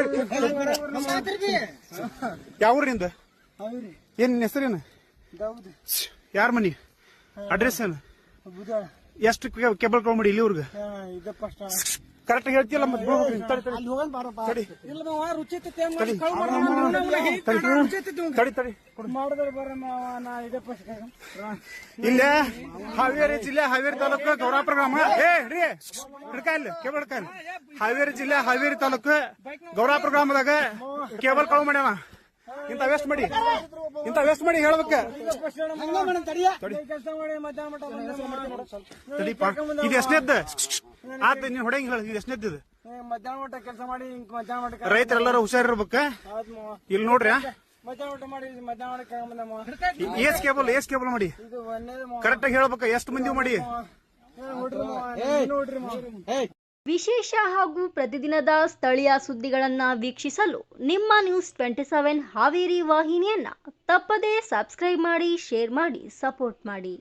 ಯಾವ ಊರಿನಿಂದ ಏನ್ ಹೆಸರೇನ? ಯಾರ ಮನಿ? ಅಡ್ರೆಸ್ ಏನು? ಎಷ್ಟು ಕೇಬಲ್ ಇಲ್ಲಿ ಇಲ್ಲಿವ್ರಿಗೆ ಕರೆಕ್ಟ್ ಹೇಳ್ತಿಲ್ಲ ಮತ್ತೆ ಬಿಡ್ಬೇಕು ನೀನ್. ತಡಿ, ತಡಿ. ತಡಿ. ತಡಿ. ತಡಿ. ತಡಿ ಇಲ್ಲ ಹಾವೇರಿ ಜಿಲ್ಲೆ ಹಾವೇರಿ ತಾಲೂಕು ಗೌರಾಪುರ ಗ್ರಾಮ. ಏ ರೀ. ಹಿಡ್ಕಾಯಿಲ್ಲ ಇಲ್ಲಿ ಕೇಬಲ್ ಹಿಡ್ಕಾಯಿಲ್ಲ ಹಾವೇರಿ ಜಿಲ್ಲೆ ಹಾವೇರಿ ತಾಲೂಕು ಗೌರಾಪುರ ಗ್ರಾಮದಾಗ ಕೇಬಲ್ ಕಳು ಮಾಡ್ಯಾವ. ಇಂತ ವೇಸ್ಟ್ ಮಾಡಿ. ಇಂತ ವೇಸ್ಟ್ ಮಾಡಿ ಹೇಳ್ಬೇಕ. ತಡಿ. ಇದು ಎಷ್ಟನೇದ್ದು? ಆತ ನೀನ್ ಹೊಡೆಯಂಗ್ ಹೇಳ ಇದು ಎಷ್ಟನೇದ್ದು ಮಧ್ಯಾಹ್ನ ಮಟ್ಟ ಕೆಲಸ ಮಾಡಿ ಹಿಂಗ್ ಮಧ್ಯಾಹ್ನ ಮಟ್ಟ ರೈತರೆಲ್ಲರೂ ಹುಷಾರಿರ್ಬೇಕ. ಇಲ್ಲಿ ನೋಡ್ರಿ. ಮಧ್ಯಾಹ್ನ ಮಟ್ಟ ಮಾಡಿ ಮಧ್ಯಾಹ್ನ. ಏಸ್ ಕೇಬಲ್ ಏಸ್ ಕೇಬಲ್ ಮಾಡಿ. ಇದು. ಕರೆಕ್ಟ್ ಆಗಿ ಹೇಳ್ಬೇಕ ಎಷ್ಟು ಮಂದಿ ಮಾಡಿ? ವಿಶೇಷ ಹಾಗೂ ಪ್ರತಿದಿನದ ಸ್ಥಳೀಯ ಸುದ್ದಿಗಳನ್ನು ವೀಕ್ಷಿಸಲು ನಿಮ್ಮ ನ್ಯೂಸ್ ಟ್ವೆಂಟಿ ಸೆವೆನ್ ಹಾವೇರಿ ವಾಹಿನಿಯನ್ನ ತಪ್ಪದೇ ಸಬ್ಸ್ಕ್ರೈಬ್ ಮಾಡಿ ಶೇರ್ ಮಾಡಿ ಸಪೋರ್ಟ್ ಮಾಡಿ.